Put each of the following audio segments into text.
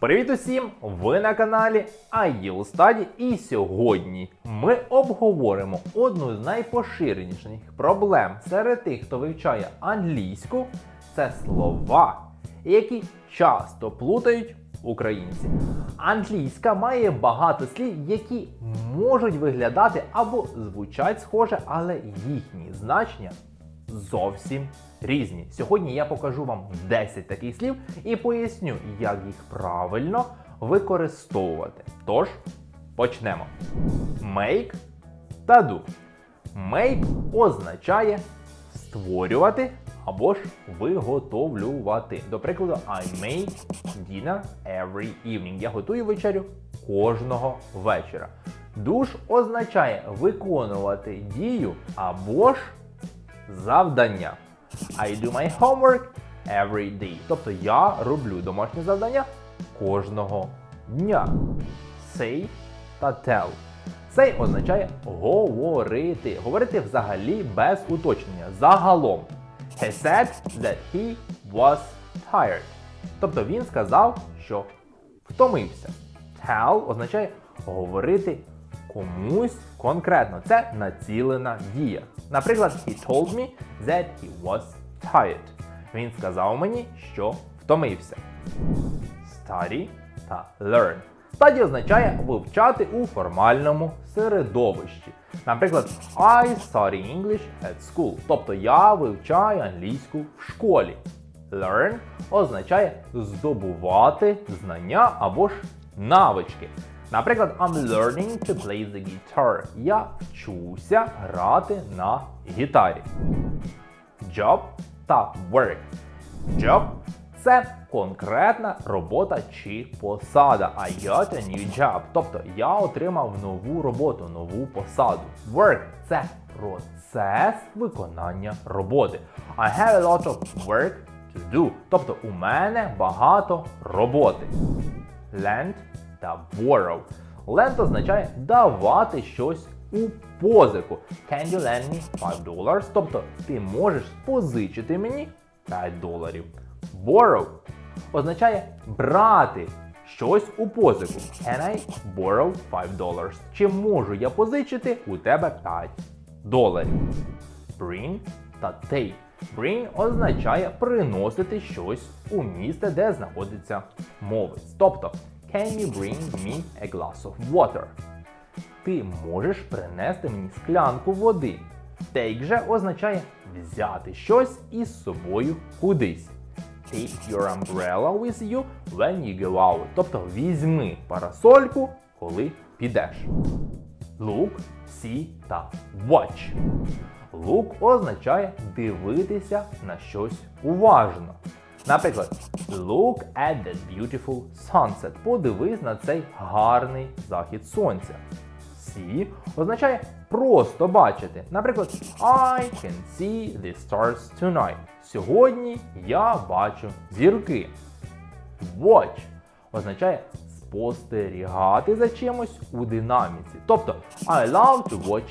Привіт усім! Ви на каналі IEL Study і сьогодні ми обговоримо одну з найпоширеніших проблем серед тих, хто вивчає англійську. Це слова, які часто плутають українці. Англійська має багато слів, які можуть виглядати або звучать схоже, але їхні значення зовсім різні. Сьогодні я покажу вам 10 таких слів і поясню, як їх правильно використовувати. Тож, почнемо. Make та do. Make означає створювати або ж виготовлювати. До прикладу, I make dinner every evening. Я готую вечерю кожного вечора. Ж означає виконувати дію або ж завдання. I do my homework every day. Тобто я роблю домашнє завдання кожного дня. Say та tell. Say означає говорити. Говорити взагалі без уточнення. Загалом. He said that he was tired. Тобто він сказав, що втомився. Tell означає говорити комусь конкретно. Це націлена дія. Наприклад, he told me that he was tired. Він сказав мені, що втомився. Study та learn. Study означає вивчати у формальному середовищі. Наприклад, I study English at school. Тобто я вивчаю англійську в школі. Learn означає здобувати знання або ж навички. Наприклад, I'm learning to play the guitar. Я вчуся грати на гітарі. Job та work. Job – це конкретна робота чи посада. I got a new job. Тобто я отримав нову роботу, нову посаду. Work – це процес виконання роботи. I have a lot of work to do. Тобто у мене багато роботи. Lend та borrow. Lend означає давати щось у позику. Can you lend me 5 dollars? Тобто ти можеш позичити мені 5 доларів. Borrow означає брати щось у позику. Can I borrow 5 dollars? Чи можу я позичити у тебе 5 доларів? Bring та take. Bring означає приносити щось у місце, де знаходиться мовець. Тобто, can you bring me a glass of water? Ти можеш принести мені склянку води. Take же означає взяти щось із собою кудись. Take your umbrella with you when you go out. Тобто візьми парасольку, коли підеш. Look, see та watch. Look означає дивитися на щось уважно. Наприклад, look at that beautiful sunset. Подивись на цей гарний захід сонця. See означає просто бачити. Наприклад, I can see the stars tonight. Сьогодні я бачу зірки. Watch означає спостерігати за чимось у динаміці. Тобто, I love to watch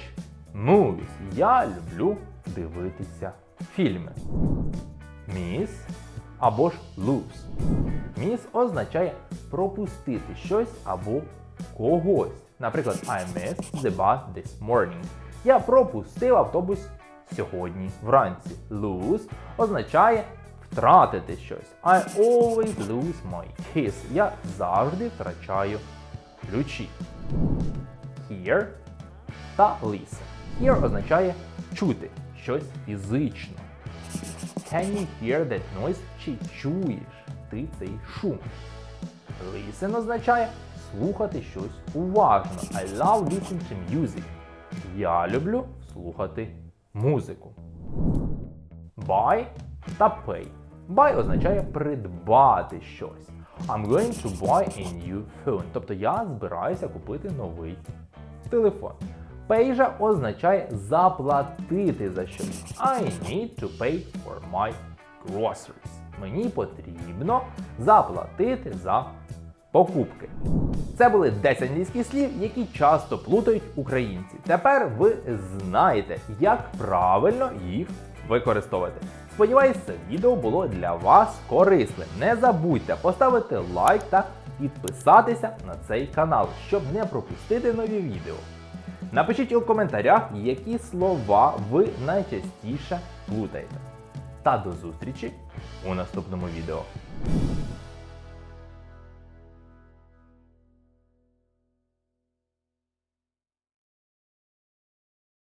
movies. Я люблю дивитися фільми. Miss або ж lose. Miss означає пропустити щось або когось. Наприклад, I missed the bus this morning. Я пропустив автобус сьогодні вранці. Lose означає втратити щось. I always lose my keys. Я завжди втрачаю ключі. Hear та listen. Hear означає чути щось фізично. Can you hear that noise? Чи чуєш ти цей шум? Listen означає слухати щось уважно. I love listening to music. Я люблю слухати музику. Buy та pay. Buy означає придбати щось. I'm going to buy a new phone. Тобто я збираюся купити новий телефон. Же означає заплатити за щось. I need to pay for my groceries. Мені потрібно заплатити за покупки. Це були 10 англійських слів, які часто плутають українці. Тепер ви знаєте, як правильно їх використовувати. Сподіваюсь, це відео було для вас корисним. Не забудьте поставити лайк та підписатися на цей канал, щоб не пропустити нові відео. Напишіть у коментарях, які слова ви найчастіше плутаєте. Та до зустрічі у наступному відео.